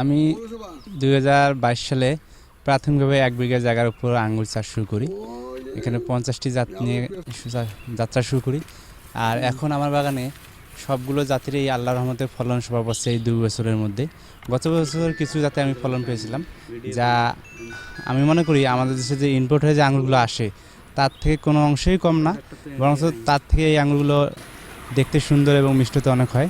আমি দু হাজার বাইশ সালে প্রাথমিকভাবে এক বিঘা জায়গার উপর আঙ্গুর চাষ শুরু করি। এখানে পঞ্চাশটি জাত নিয়ে যাত্রা শুরু করি। আর এখন আমার বাগানে সবগুলো জাতির এই আল্লাহ রহমতে ফলন সভা পাচ্ছে এই দুই বছরের মধ্যে। গত বছর কিছু জাতে আমি ফলন পেয়েছিলাম, যা আমি মনে করি আমাদের দেশে যে ইম্পোর্ট হয়ে যে আঙুরগুলো আসে, তার থেকে কোনো অংশেই কম না বরং তার থেকে এই আঙুরগুলো দেখতে সুন্দর এবং মিষ্টতে অনেক হয়।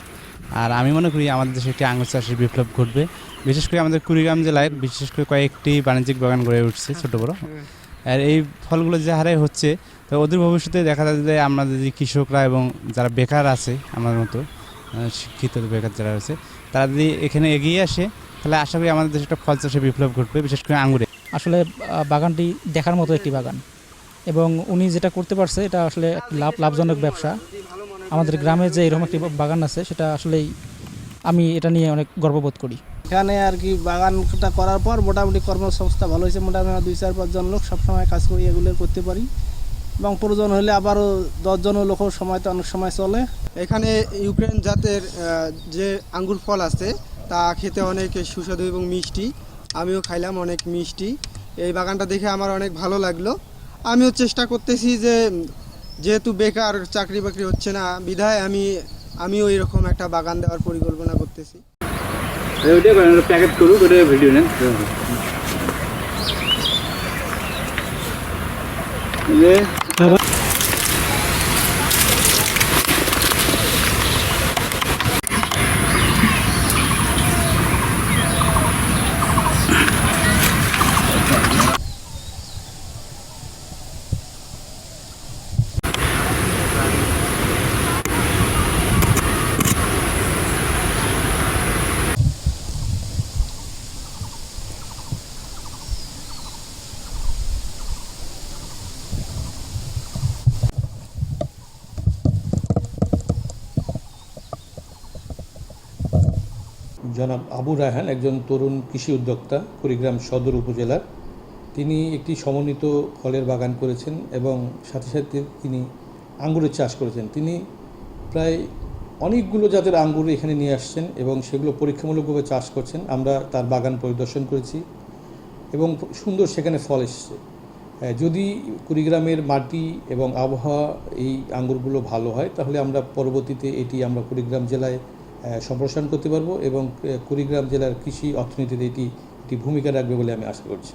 আর আমি মনে করি আমাদের দেশে একটি আঙুর চাষের বিপ্লব ঘটবে। বিশেষ করে আমাদের কুড়িগ্রাম জেলায় বিশেষ করে কয়েকটি বাণিজ্যিক বাগান গড়ে উঠছে ছোট বড়। আর এই ফলগুলো যে হারে হচ্ছে, তো ওদের ভবিষ্যতে দেখা যাবে যে আমরা যদি কৃষকরা এবং যারা বেকার আছে আমার মতো শিক্ষিত বেকার যারা আছে, তারা যদি এখানে এগিয়ে আসে, তাহলে আশা করি আমাদের দেশে একটা ফল চাষের বিপ্লব ঘটবে, বিশেষ করে আঙুরে। আসলে বাগানটি দেখার মতো একটি বাগান। এবং উনি যেটা করতে পারছে, এটা আসলে লাভ, লাভজনক ব্যবসা। আমাদের গ্রামে যে এরকম একটি বাগান আছে সেটা আসলেই আমি এটা নিয়ে অনেক গর্ববোধ করি। এখানে আর কি বাগানটা করার পর মোটামুটি কর্মসংস্থা ভালো হয়েছে। মোটামুটি দুই চার পাঁচজন লোক সবসময় কাজ করি এগুলো করতে পারি। এবং প্রয়োজন হলে আবারও দশজন লোকও সময় তো অনেক সময় চলে। এখানে ইউক্রেন জাতের যে আঙ্গুর ফল আছে তা খেতে অনেক সুস্বাদু এবং মিষ্টি। আমিও খাইলাম অনেক মিষ্টি। এই বাগানটা দেখে আমার অনেক ভালো লাগল। আমিও চেষ্টা করতেছি যে যেহেতু বেকার চাকরি বাকরি হচ্ছে না বিধায় আমি আমিও এরকম একটা বাগান দেওয়ার পরিকল্পনা করতেছি। প্যাকেট করুক ওটা ভিডিও নেন। জনাব আবু রায়হান একজন তরুণ কৃষি উদ্যোক্তা, কুড়িগ্রাম সদর উপজেলার। তিনি একটি সমন্বিত ফলের বাগান করেছেন এবং সাথে সাথে তিনি আঙ্গুরের চাষ করেছেন। তিনি প্রায় অনেকগুলো জাতের আঙ্গুর এখানে নিয়ে আসছেন এবং সেগুলো পরীক্ষামূলকভাবে চাষ করছেন। আমরা তার বাগান পরিদর্শন করেছি এবং সুন্দর সেখানে ফল এসেছে। যদি কুড়িগ্রামের মাটি এবং আবহাওয়া এই আঙ্গুরগুলো ভালো হয়, তাহলে আমরা পরবর্তীতে এটি আমরা কুড়িগ্রাম জেলায় সম্প্রসারণ করতে পারব এবং কুড়িগ্রাম জেলার কৃষি অর্থনীতিতে এটি একটি ভূমিকা রাখবে বলে আমি আশা করছি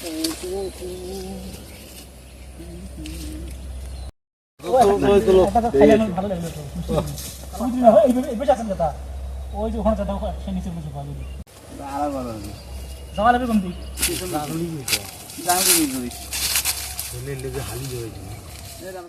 Oh, oh, oh. Mm-hmm. ওই যে ওখানে সে নিচে বসে পাবে যাওয়া লাগবে কোন দিক? জানি